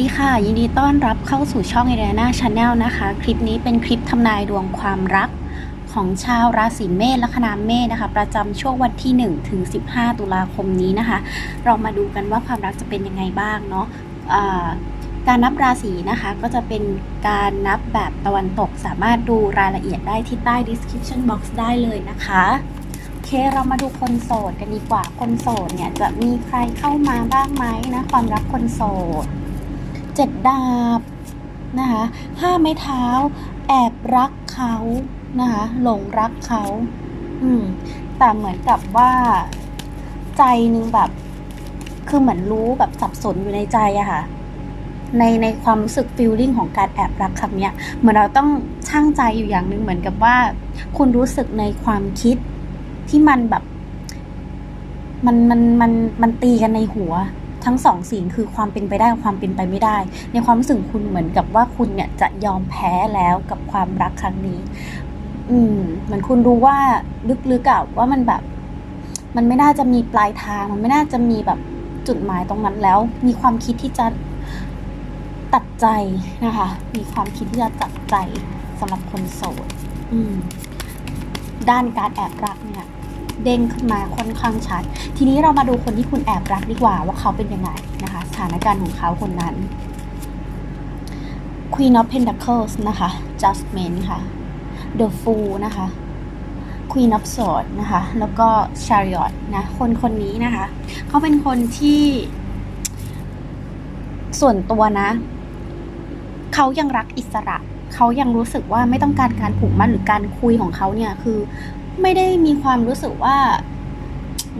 สวัสดีค่ะ ยินดีต้อนรับเข้าสู่ช่องเอเดนาชาแนลนะคะ คลิปนี้เป็นคลิปทำนายดวงความรักของชาวราศีเมษและคณาเมษนะคะ ประจำช่วงวันที่ 1 ถึง 15 ตุลาคมนี้นะคะ เรามาดูกันว่าความรักจะเป็นยังไงบ้างเนาะการนับราศีนะคะก็จะเป็นการนับแบบตะวันตกสามารถดูรายละเอียดได้ที่ใต้ description box ได้เลยนะคะโอเคเรามาดูคนโสดกันดีกว่าคนโสดเนี่ยจะมีใครเข้ามาบ้างไหมนะความรักคนโสด จ็ดดาบนะคะห้าไม้เท้า แอบรักเขานะคะหลงรักเขาอืมแต่เหมือนกับว่าใจหนึงแบบ คือเหมือนรู้แบบสับสนอยู่ในใจอะค่ะในในความรู้สึกฟีลลิ่งของการแอบรักคำเนี้ยเหมือนเราต้องช่างใจอยู่อย่างหนึ่งเหมือนกับว่า คุณรู้สึกในความคิดที่มันแบบ มันมันมันมันตีกันในหัว ทั้งสองสิ่งคือความเป็นไปได้ความเป็นไปไม่ได้ ในความรู้สึกคุณเหมือนกับว่าคุณเนี่ยจะยอมแพ้แล้วกับความรักครั้งนี้ อืมเหมือนคุณรู้ว่าลึกๆอะว่ามันแบบ มันไม่น่าจะมีปลายทาง มันไม่น่าจะมีแบบจุดหมายตรงนั้นแล้ว มีความคิดที่จะตัดใจนะคะ มีความคิดที่จะตัดใจสำหรับคนโสดด้านการแอบรักเนี่ย เด้งขึ้นมาค่อนข้างชัด ทีนี้เรามาดูคนที่คุณแอบรักดีกว่าว่าเขาเป็นยังไงนะคะสถานการณ์ของเขาคนนั้น Queen of Pentacles นะคะ Judgment ค่ะ The Fool นะคะ Queen of Swords นะคะ แล้วก็ Chariot นะ คนคนนี้นะคะ เขาเป็นคนที่ส่วนตัวนะ เขายังรักอิสระ เขายังรู้สึกว่าไม่ต้องการการผูกมัดหรือการคุยของเขาเนี่ย คือ ไม่ได้มีความรู้สึกว่า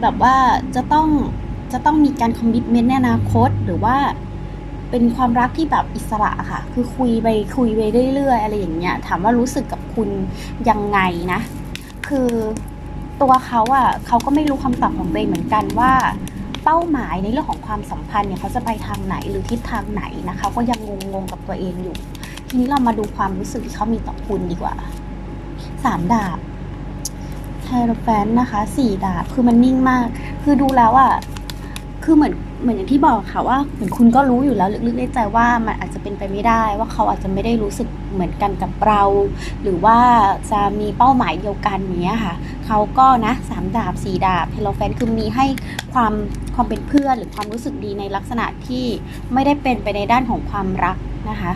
แบบว่าจะต้องจะต้องมีการคอมมิชเมนต์ในอนาคต หรือว่าเป็นความรักที่แบบอิสระค่ะ คือคุยไปคุยไปเรื่อยๆอะไรอย่างเงี้ย ถามว่ารู้สึกกับคุณยังไงนะ คือตัวเขาอะเขาก็ไม่รู้คำตอบของตัวเองเหมือนกันว่า เป้าหมายในเรื่องของความสัมพันธ์เนี่ยเขาจะไปทางไหนหรือทิศทางไหนนะคะก็ยังงงๆกับตัวเองอยู่ ทีนี้เรามาดูความรู้สึกที่เขามีต่อคุณดีกว่าสามดาบ ไฮโรแฟนนะคะสี่ดาบคือมันนิ่งมาก คือดูแล้วอะคือเหมือนเหมือนอย่างที่บอกค่ะว่าเหมือนคุณก็รู้อยู่แล้วลึกๆในใจว่ามันอาจจะเป็นไปไม่ได้ ว่าเขาอาจจะไม่ได้รู้สึกเหมือนกันกับเรา หรือว่าจะมีเป้าหมายเดียวกันเนี้ยค่ะเขาก็นะสามดาบสี่ดาบไฮโรแฟนคือมีให้ความความเป็นเพื่อนหรือความรู้สึกดีในลักษณะที่ไม่ได้เป็นไปในด้านของความรักนะคะ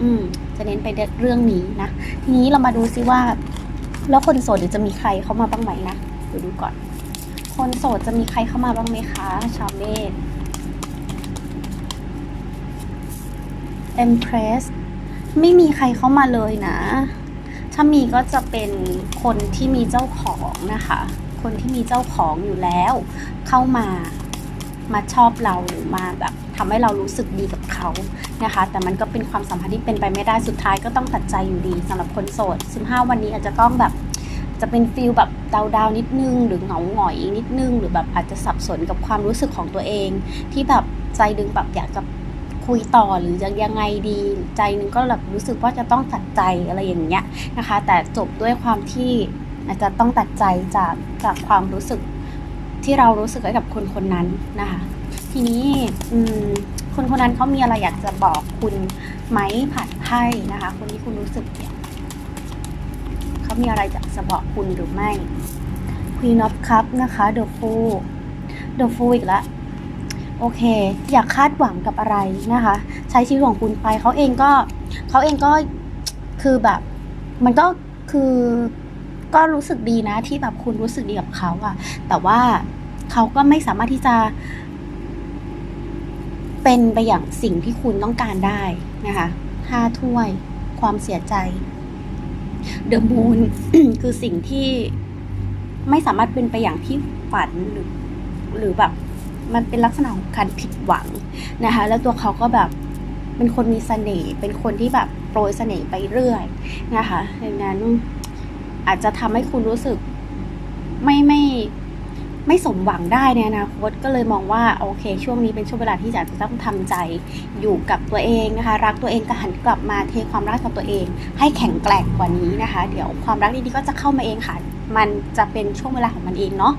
อืมจะเน้นไปเรื่องนี้นะ ทีนี้เรามาดูซิว่า แล้วคนโสดเดี๋ยวจะมีใครเข้ามาบ้างไหมนะเดี๋ยวดูก่อน คนโสดจะมีใครเข้ามาบ้างไหมคะ ชาวเมษ Empress ไม่มีใครเข้ามาเลยนะ ถ้ามีก็จะเป็นคนที่มีเจ้าของนะคะ คนที่มีเจ้าของอยู่แล้ว เข้ามามาชอบเราหรือมาแบบ ทำให้เรารู้สึกดีกับเขานะคะ แต่มันก็เป็นความสัมพันธ์ที่เป็นไปไม่ได้สุดท้ายก็ต้องตัดใจอยู่ดีสำหรับคนโสด 15 วันนี้อาจจะต้องแบบจะเป็นฟีลแบบดาวดาวๆนิดนึง หรือเหงาหงอยนิดนึง หรือแบบอาจจะสับสนกับความรู้สึกของตัวเอง ที่แบบใจดึงแบบอยากจะคุยต่อหรือจะยังไงดีใจนึงก็แบบรู้สึกว่าจะต้องตัดใจอะไรอย่างเงี้ยนะคะ แต่จบด้วยความที่อาจจะต้องตัดใจจากจากความรู้สึกที่เรารู้สึกให้กับคนคนนั้นนะคะ ทีนี้อืมคนคนนั้นเขามีอะไรอยากจะบอกคุณไหมผ่านไพ่นะคะ คนที่คุณรู้สึกเนี่ยเขามีอะไรอยากจะบอกคุณหรือไม่ Queen of Cup นะคะ The Fool The Fool อีกแล้วโอเค อยากคาดหวังกับอะไรนะคะ ใช้ชีวิตของคุณไปเขาเองก็เขาเองก็คือแบบ มันก็คือก็รู้สึกดีนะที่แบบคุณรู้สึกดีกับเขาอะแต่ว่าเขาก็ไม่สามารถที่จะ เป็นไปอย่างสิ่งที่คุณต้องการได้นะคะห้าถ้วย ความเสียใจเดอะมูนคือสิ่งที่ไม่สามารถเป็นไปอย่างที่ฝันหรือ หรือแบบ มันเป็นลักษณะของการผิดหวังนะคะ แล้วตัวเขาก็แบบเป็นคนมีเสน่ห์เป็นคนที่แบบโปรยเสน่ห์ไปเรื่อยนะคะดังนั้นอาจจะทำให้คุณรู้สึกไม่ไม่ ไม่สมหวังได้ในอนาคตก็เลยมองว่าโอเค ช่วงนี้เป็นช่วงเวลาที่อยากจะต้องทำใจอยู่กับตัวเองนะคะ รักตัวเองก็หันกลับมาเทความรักกับตัวเอง ให้แข็งแกร่งกว่านี้นะคะ เดี๋ยวความรักดีๆก็จะเข้ามาเองค่ะ มันจะเป็นช่วงเวลาของมันเองเนาะ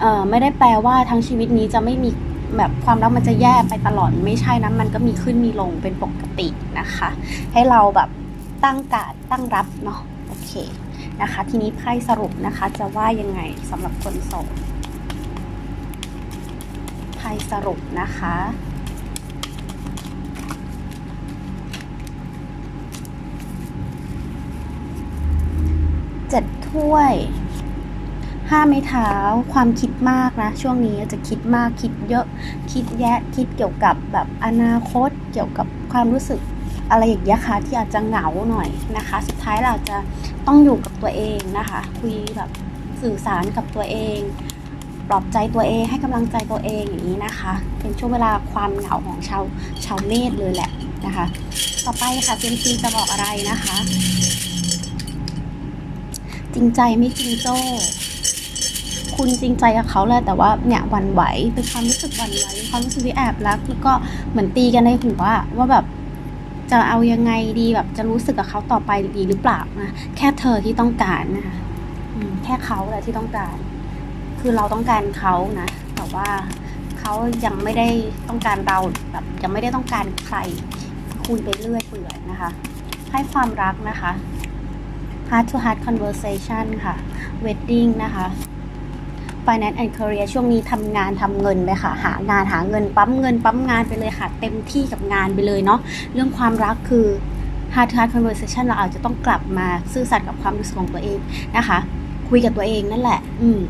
เอ่อไม่ได้แปลว่าทั้งชีวิตนี้จะไม่มีแบบความรักมันจะแย่ไปตลอดไม่ใช่นะมันก็มีขึ้นมีลงเป็นปกตินะคะ ให้เราแบบตั้งการดตั้งรับเนาะโอเคนะคะ ทีนี้ไพ่สรุปนะคะจะว่ายังไงสำหรับคนโสด สรุปนะคะ เจ็ดถ้วยห้าไม้เท้าความคิดมากนะ ช่วงนี้จะคิดมากคิดเยอะคิดแยะคิดเกี่ยวกับแบบอนาคตเกี่ยวกับความรู้สึกอะไรอย่างเงี้ยค่ะที่อาจจะเหงาหน่อยนะคะ สุดท้ายเราจะต้องอยู่กับตัวเองนะคะ คุยแบบสื่อสารกับตัวเอง ปลอบใจตัวเองให้กำลังใจตัวเองอย่างนี้นะคะ เป็นช่วงเวลาความเหงาของชาวชาวเมษเลยแหละนะคะ ต่อไปค่ะเซยมซีจะบอกอะไรนะคะ จริงใจไม่จริงโจ้คุณจริงใจกับเขาแหละแต่ว่าเนี่ยวันไหวเป็นความรู้สึกวันไหวเป็นความรู้สึกที่แอบรักแล้วก็เหมือนตีกันในหัวว่าแบบจะเอายังไงดีแบบจะรู้สึกกับเขาต่อไปดีหรือเปล่านะแค่เธอที่ต้องการนะคะแค่เขาแหละที่ต้องการ คือเราต้องการเขานะ แต่ว่าเขายังไม่ได้ต้องการเราแบบยังไม่ได้ต้องการใคร คุยไปเรื่อยเปื่อยนะคะ ให้ความรักนะคะ heart to heart conversation ค่ะ wedding นะคะ finance and career ช่วงนี้ทำงานทำเงินไปค่ะ หางานหาเงินปั๊มเงินปั๊มงานไปเลยค่ะ เต็มที่กับงานไปเลยเนาะ เรื่องความรักคือ heart to heart conversation เราอาจจะต้องกลับมาซื่อสัตย์กับความรู้สึกของตัวเองนะคะ คุยกับตัวเองนั่นแหละ อืม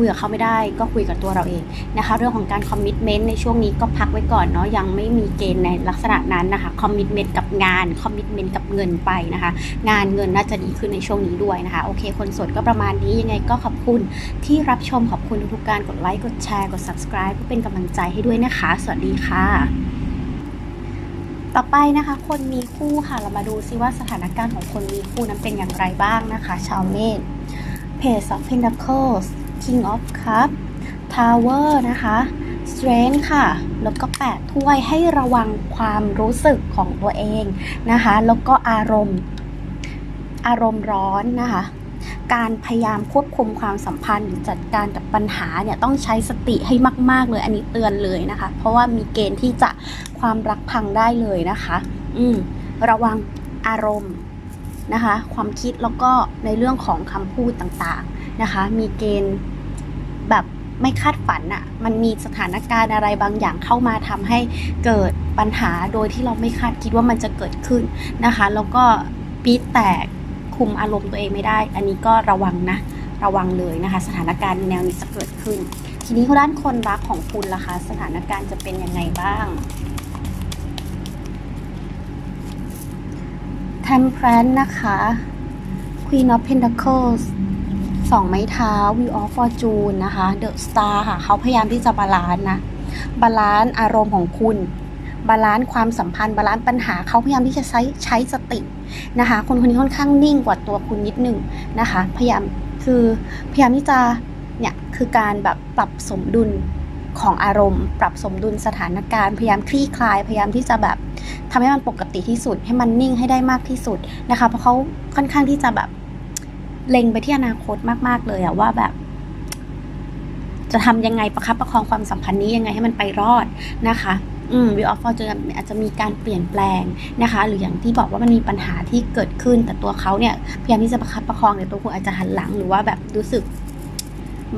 คุยกับเขาไม่ได้ ก็คุยกับตัวเราเองนะคะ เรื่องของการคอมมิชเมนต์ในช่วงนี้ก็พักไว้ก่อนเนาะยังไม่มีเกณฑ์ในลักษณะนั้นนะคะคอมมิชเมนต์กับงานคอมมิชเมนต์กับเงินไปนะคะ งานเงินน่าจะดีขึ้นในช่วงนี้ด้วยนะคะโอเค คนสดก็ประมาณนี้ยังไงก็ขอบคุณที่รับชมขอบคุณทุกการกดไลค์กดแชร์กด subscribe เพื่อเป็นกำลังใจให้ด้วยนะคะ สวัสดีค่ะต่อไปนะคะคนมีคู่ค่ะเรามาดูซิว่าสถานการณ์ของคนมีคู่นั้นเป็นอย่างไรบ้างนะคะ ชาวเมษ Page of Pentacles King of Cup Tower นะคะ Strength ค่ะ แล้วก็ 8 ถ้วยให้ระวังความรู้สึกของตัวเองนะคะ แล้วก็อารมณ์ อารมณ์ร้อนนะคะ การพยายามควบคุมความสัมพันธ์หรือจัดการกับปัญหาเนี่ยต้องใช้สติให้มาก ๆ เลย อันนี้เตือนเลยนะคะ เพราะว่ามีเกณฑ์ที่จะความรักพังได้เลยนะคะ อืม ระวังอารมณ์นะคะ ความคิดแล้วก็ในเรื่องของคำพูดต่างๆ นะคะ มีเกณฑ์แบบไม่คาดฝันอะ่ะมันมีสถานการณ์อะไรบางอย่างเข้ามาทำให้เกิดปัญหาโดยที่เราไม่คาดคิดว่ามันจะเกิดขึ้นนะคะ แล้วก็ปีแตกคุมอารมณ์ตัวเองไม่ได้ อันนี้ก็ระวังนะ ระวังเลยนะคะ สถานการณ์แนวนี้จะเกิดขึ้น ทีนี้ด้านคนรักของคุณล่ะคะ สถานการณ์จะเป็นยังไงบ้าง Temperance นะคะ Queen of Pentacles สองไม้เท้า Wheel of Fortune นะคะ The Star ค่ะ เขาพยายามที่จะบาลานซ์นะ บาลานซ์อารมณ์ของคุณ บาลานซ์ความสัมพันธ์ บาลานซ์ปัญหา เขาพยายามที่จะใช้ใช้สตินะคะ คนคนนี้ค่อนข้างนิ่งกว่าตัวคุณนิดนึงนะคะ พยายามคือพยายามที่จะเนี่ยคือการแบบปรับสมดุลของอารมณ์ ปรับสมดุลสถานการณ์ พยายามคลี่คลาย พยายามที่จะแบบทำให้มันปกติที่สุด ให้มันนิ่งให้ได้มากที่สุดนะคะ เพราะเขาค่อนข้างที่จะแบบ เล็งไปที่อนาคตมาก ๆ เลยอะว่าแบบ จะทำยังไงประคับประคองความสัมพันธ์นี้ยังไงให้มันไปรอดนะคะอืมวิวออฟฟอร์จูนอาจจะมีการเปลี่ยนแปลงนะคะ หรืออย่างที่บอกว่ามันมีปัญหาที่เกิดขึ้น แต่ตัวเขาเนี่ยพยายามที่จะประคับประคองแต่ตัวคุณอาจจะหันหลังหรือว่าแบบรู้สึก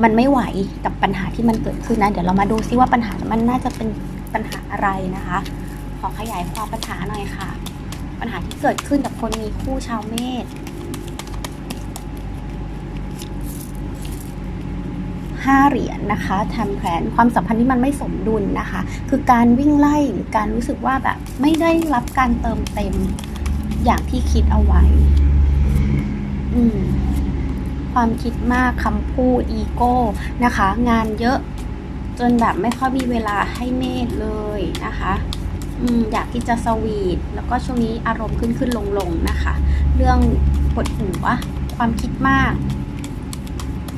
มันไม่ไหวกับปัญหาที่มันเกิดขึ้นนะ เดี๋ยวเรามาดูซิว่าปัญหามันน่าจะเป็นปัญหาอะไรนะคะ ขอขยายความปัญหาหน่อยค่ะ ปัญหาที่เกิดขึ้นกับคนมีคู่ชาวเมษ ห้าเหรียญนะคะทำแผนความสัมพันธ์ที่มันไม่สมดุลนะคะ คือการวิ่งไล่หรือการรู้สึกว่าแบบไม่ได้รับการเติมเต็มอย่างที่คิดเอาไว้ อืมความคิดมากคำพูดอีโก้นะคะ งานเยอะจนแบบไม่ค่อยมีเวลาให้เมธเลยนะคะอืมอยากที่จะสวีทแล้วก็ช่วงนี้อารมณ์ขึ้นขึ้นลงลงนะคะ เรื่องปวดหัวความคิดมาก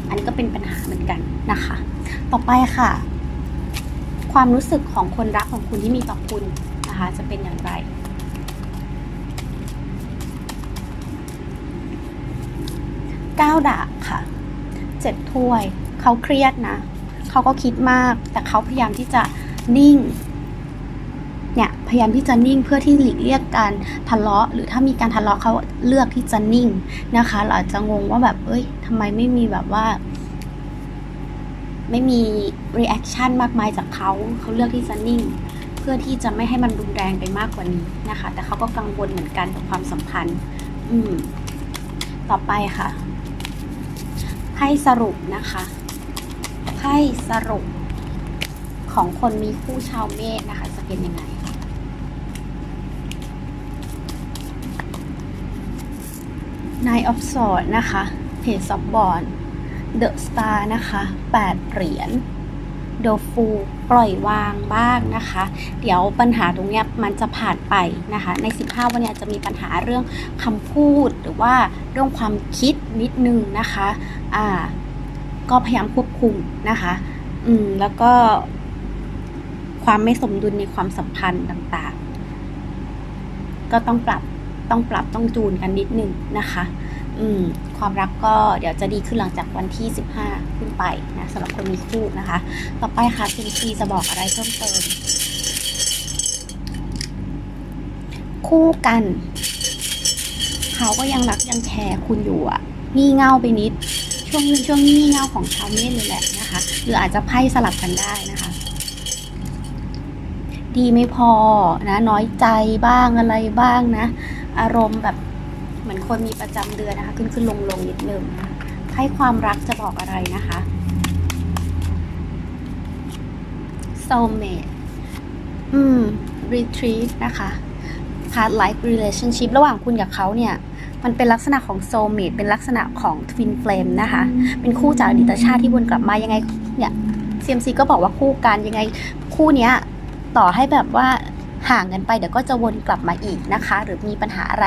อันนี้ก็เป็นปัญหาเหมือนกันนะคะ ต่อไปค่ะ ความรู้สึกของคนรักของคุณที่มีต่อคุณนะคะ จะเป็นอย่างไรก้าวดาบค่ะเจ็ดถ้วย เขาเครียดนะ เขาก็คิดมาก แต่เขาพยายามที่จะนิ่ง เนี่ยพยายามที่จะนิ่งเพื่อที่หลีกเลี่ยงการทะเลาะ หรือถ้ามีการทะเลาะเขาเลือกที่จะนิ่งนะคะ เราอาจจะงงว่าแบบเอ้ยทำไมไม่มีแบบว่า ไม่มี reaction มากมายจากเขาเขาเลือกที่จะนิ่ง เพื่อที่จะไม่ให้มันรุนแรงไปมากกว่านี้นะคะ แต่เขาก็กังวลเหมือนกันกับความสัมพันธ์ อืม ต่อไปค่ะไพ่สรุปนะคะไพ่สรุปของคนมีคู่ชาวเมษนะคะ จะเป็นยังไง Nine of Swords นะคะ Page of Wands The Star นะคะ 8 เหรียญ The Fool ปล่อยวางบ้างนะคะ เดี๋ยวปัญหาตรงนี้มันจะผ่านไปนะคะ ใน 15 วันนี้จะมีปัญหาเรื่องคำพูดหรือว่าเรื่องความคิดนิดนึงนะคะอ่าก็พยายามควบคุมนะคะ อืม แล้วก็ความไม่สมดุลในความสัมพันธ์ต่างๆ ก็ต้องปรับ ต้องปรับต้องจูนกันนิดนึงนะคะอืมความรักก็เดี๋ยวจะดีขึ้นหลังจากวันที่ 15 ขึ้นไปนะสำหรับคนมีคู่นะคะ ต่อไปค่ะซิมซีจะบอกอะไรเพิ่มเติม คู่กัน เขาก็ยังรักยังแคร์คุณอยู่อะงี่เง่าไปนิด ช่วงช่วงงี่เง่าของชาวเมษเลยแหละนะคะ หรืออาจจะไพ่สลับกันได้นะคะ ดีไม่พอนะ น้อยใจบ้างอะไรบ้างนะ อารมณ์แบบเหมือนคนมีประจำเดือนนะคะ ขึ้นขึ้นลงลงนิดนึงให้ความรักจะบอกอะไรนะคะ soulmate อืม retreat นะคะ past life relationship ระหว่างคุณกับเขาเนี่ย มันเป็นลักษณะของ soulmate เป็นลักษณะของ twin flame นะคะ เป็นคู่จากอดีตชาติที่วนกลับมายังไงเนี่ย CMC ก็บอกว่าคู่กันยังไงคู่เนี้ย ต่อให้แบบว่า ห่างกันไปเดี๋ยวก็จะวนกลับมาอีกนะคะ หรือมีปัญหาอะไร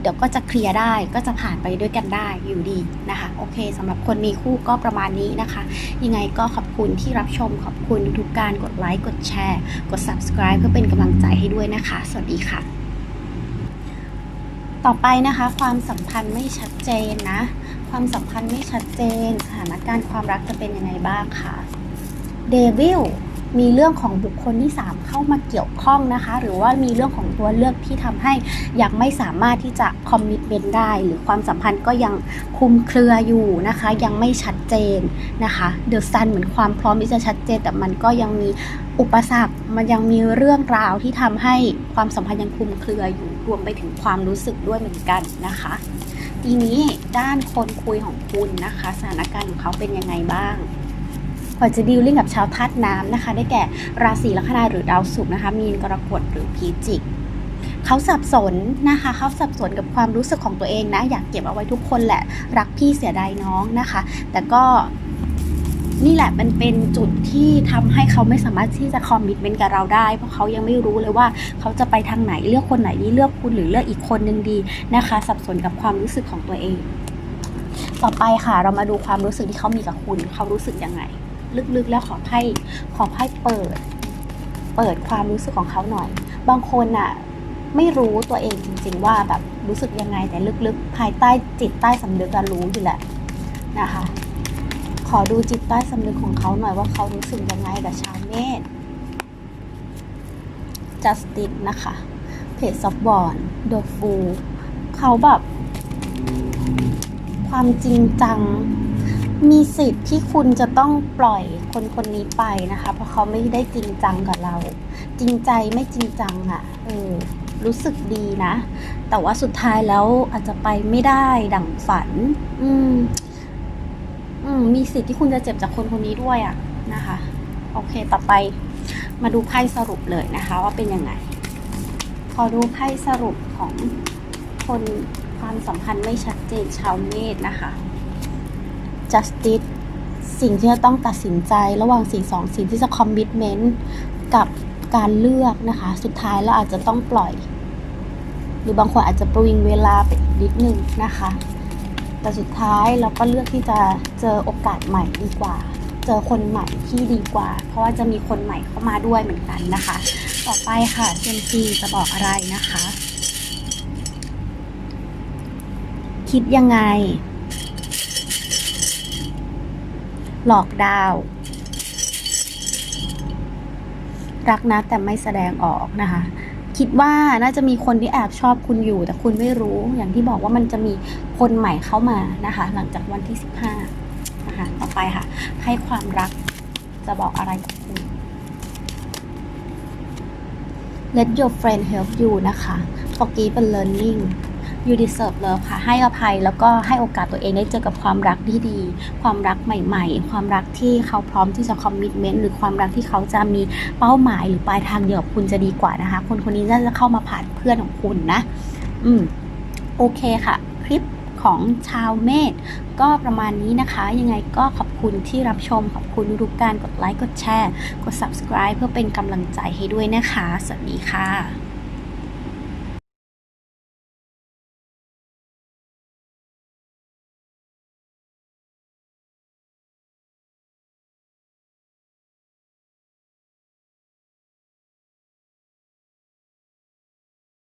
เดี๋ยวก็จะเคลียร์ได้ก็จะผ่านไปด้วยกันได้อยู่ดีนะคะโอเคสำหรับคนมีคู่ก็ประมาณนี้นะคะ ยังไงก็ขอบคุณที่รับชมขอบคุณทุกการกดไลค์กดแชร์กด subscribe เพื่อเป็นกำลังใจให้ด้วยนะคะ สวัสดีค่ะ ต่อไปนะคะความสัมพันธ์ไม่ชัดเจนนะ ความสัมพันธ์ไม่ชัดเจนสถานการณ์ความรักจะเป็นยังไงบ้างคะเดวิล มีเรื่องของบุคคลที่ 3 เข้ามาเกี่ยวข้องนะคะ หรือว่ามีเรื่องของตัวเลือกที่ทำให้ยังไม่สามารถที่จะคอมมิตเมนต์ได้ หรือความสัมพันธ์ก็ยังคุมเครืออยู่นะคะ ยังไม่ชัดเจนนะคะเดอะซันเหมือนความพร้อมที่จะชัดเจน แต่มันก็ยังมีอุปสรรคมันยังมีเรื่องราวที่ทำให้ความสัมพันธ์ยังคุมเครืออยู่รวมไปถึงความรู้สึกด้วยเหมือนกันนะคะทีนี้ด้านคนคุยของคุณนะคะ สถานการณ์ของเขาเป็นยังไงบ้าง พอจะดีลลิ่งกับชาวธาตุน้ำนะคะ ได้แก่ราศีลัคนาหรือดาวศุกร์นะคะ มีนกรกฎหรือพิจิกเขาสับสนนะคะเขาสับสนกับความรู้สึกของตัวเองนะ อยากเก็บเอาไว้ทุกคนแหละ รักพี่เสียดายน้องนะคะ แต่ก็นี่แหละมันเป็นจุดที่ทำให้เขาไม่สามารถที่จะคอมมิตเมนต์กับเราได้ เพราะเขายังไม่รู้เลยว่าเขาจะไปทางไหนเลือกคนไหนดีเลือกคุณหรือเลือกอีกคนนึงดีนะคะ สับสนกับความรู้สึกของตัวเอง ต่อไปค่ะ เรามาดูความรู้สึกที่เขามีกับคุณ เขารู้สึกยังไง ลึกๆแล้วขอไพ่ขอไพ่เปิด เปิดความรู้สึกของเขาหน่อย บางคนอะไม่รู้ตัวเองจริง ๆ ว่าแบบรู้สึกยังไงแต่ลึกๆ ภายใต้จิตใต้สำนึกอะรู้อยู่แหละนะคะ ขอดูจิตใต้สำนึกของเขาหน่อยว่าเขารู้สึกยังไงกับชาวเมษ Justice นะคะ Page of Wands The Fool เขาแบบ ความจริงจัง มีสิทธิ์ที่คุณจะต้องปล่อยคนคนนี้ไปนะคะ เพราะเขาไม่ได้จริงจังกับเรา จริงใจไม่จริงจังอะ่ะเออรู้สึกดีนะ แต่ว่าสุดท้ายแล้วอาจจะไปไม่ได้ดั่งฝัน อืม อืม มีสิทธิ์ที่คุณจะเจ็บจากคนคนนี้ด้วยอะ่ะนะคะ โอเค ต่อไป มาดูไพ่สรุปเลยนะคะ ว่าเป็นยังไงขอดูไพ่สรุปของคนความสัมพันธ์ไม่ชัดเจนชาวเมษนะคะ justice สิ่งที่จะต้องตัดสินใจระหว่างสิ่งสองสิ่งที่จะ commitment กับการเลือกนะคะ สุดท้ายแล้วอาจจะต้องปล่อย หรือบางคนอาจจะประวิงเวลาไปอีกนิดนึงนะคะ แต่สุดท้ายเราก็เลือกที่จะเจอโอกาสใหม่ดีกว่า เจอคนใหม่ที่ดีกว่า เพราะว่าจะมีคนใหม่เข้ามาด้วยเหมือนกันนะคะ ต่อไปค่ะเซมซีจะบอกอะไรนะคะ คิดยังไง หลอกดาว รักนะแต่ไม่แสดงออกนะคะ คิดว่าน่าจะมีคนที่แอบชอบคุณอยู่ แต่คุณไม่รู้อย่างที่บอกว่ามันจะมีคนใหม่เข้ามานะคะ หลังจากวันที่ 15นะคะต่อไปค่ะ ให้ความรักจะบอกอะไรกับคุณ Let your friend help you นะคะ Forgive and learning you deserve love ค่ะ ให้อภัยแล้วก็ให้โอกาสตัวเองได้เจอกับความรักที่ดี ความรักใหม่ ๆ ความรักที่เขาพร้อมที่จะ commitment หรือความรักที่เขาจะมีเป้าหมายหรือปลายทางเดียวกับคุณจะดีกว่านะคะ คนคนนี้น่าจะเข้ามาผ่านเพื่อนของคุณนะ อืม โอเคค่ะ คลิปของชาวเมษก็ประมาณนี้นะคะ ยังไงก็ขอบคุณที่รับชม ขอบคุณทุกการกดไลค์ กดแชร์ กด subscribe เพื่อเป็นกำลังใจให้ด้วยนะคะ สวัสดีค่ะ